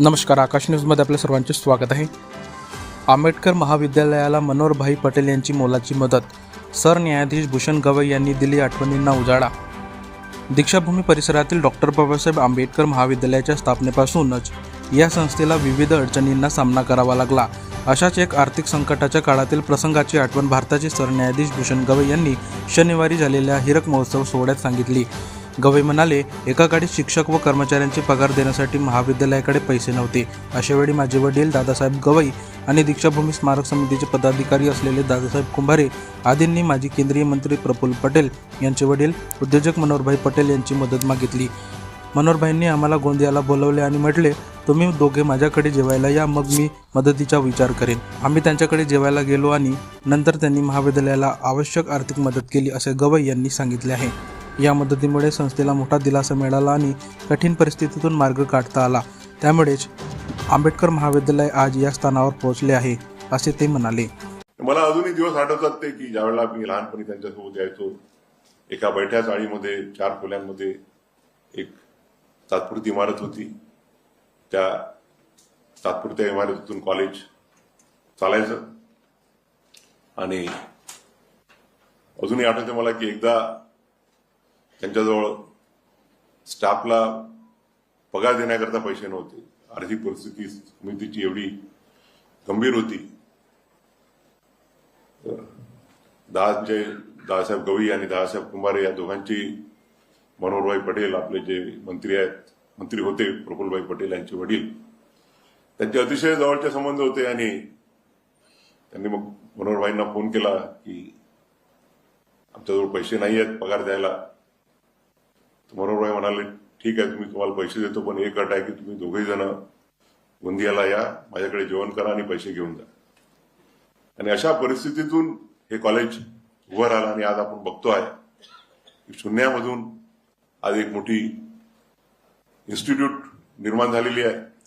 नमस्कार आकाश न्यूजमध्ये आपल्या सर्वांचे स्वागत आहे. आंबेडकर महाविद्यालयाला मनोहरभाई पटेल यांची मोलाची मदत सरन्यायाधीश भूषण गवई यांनी दिली आठवणींना उजाळा. दीक्षाभूमी परिसरातील डॉक्टर बाबासाहेब आंबेडकर महाविद्यालयाच्या स्थापनेपासूनच या संस्थेला विविध अडचणींना सामना करावा लागला. अशाच एक आर्थिक संकटाच्या काळातील प्रसंगाची आठवण भारताचे सरन्यायाधीश भूषण गवई यांनी शनिवारी झालेल्या हिरक महोत्सव सोहळ्यात सांगितली. गवई म्हणाले एका काळी शिक्षक व कर्मचाऱ्यांचे पगार देण्यासाठी महाविद्यालयाकडे पैसे नव्हते. अशावेळी माझे वडील दादासाहेब गवई आणि दीक्षाभूमी स्मारक समितीचे पदाधिकारी असलेले दादासाहेब कुंभारे आदींनी माजी केंद्रीय मंत्री प्रफुल्ल पटेल यांचे वडील उद्योजक मनोहरभाई पटेल यांची मदत मागितली. मनोहरभाईंनी आम्हाला गोंदियाला बोलवले आणि म्हटले तुम्ही दोघे माझ्याकडे जेवायला या मग मी मदतीचा विचार करेन. आम्ही त्यांच्याकडे जेवायला गेलो आणि नंतर त्यांनी महाविद्यालयाला आवश्यक आर्थिक मदत केली असे गवई यांनी सांगितले आहे. या मदतीमुळे संस्थेला मोठा दिलासा मिळाला आणि कठीण परिस्थितीतून मार्ग काढता आला. त्यामुळेच आंबेडकर महाविद्यालय आज या स्थानावर पोहोचले आहे असे ते म्हणाले. मला अजूनही दिवस आठवतात ते की ज्यावेळेला मी लहानपणी त्यांच्यासोबत यायचो एका बैठ्या चाळीमध्ये चार खोल्यांमध्ये एक तात्पुरती इमारत होती. त्या तात्पुरत्या इमारतीतून कॉलेज चालायचं. आणि अजूनही आठवते मला की एकदा त्यांच्याजवळ स्टाफला पगार देण्याकरता पैसे नव्हते. आर्थिक परिस्थिती समितीची एवढी गंभीर होती. दहाचे दादासाहेब गवई आणि दादासाहेब कुंभारे या दोघांची मनोहरभाई पटेल आपले जे मंत्री आहेत मंत्री होते प्रफुल्लभाई पटेल यांचे वडील त्यांचे अतिशय जवळचे संबंध होते आणि त्यांनी मग मनोहरभाईंना फोन केला की आमच्याजवळ पैसे नाही आहेत पगार द्यायला. मनोहरभाई म्हणाले ठीक आहे तुम्ही तुम्हाला पैसे देतो पण एक अट आहे की तुम्ही दोघेही जण गोंदियाला या माझ्याकडे जेवण करा आणि पैसे घेऊन जा. आणि अशा परिस्थितीतून हे कॉलेज उभं राहिलं आणि आज आपण बघतो आहे की शून्यामधून आज एक मोठी इन्स्टिट्यूट निर्माण झालेली आहे.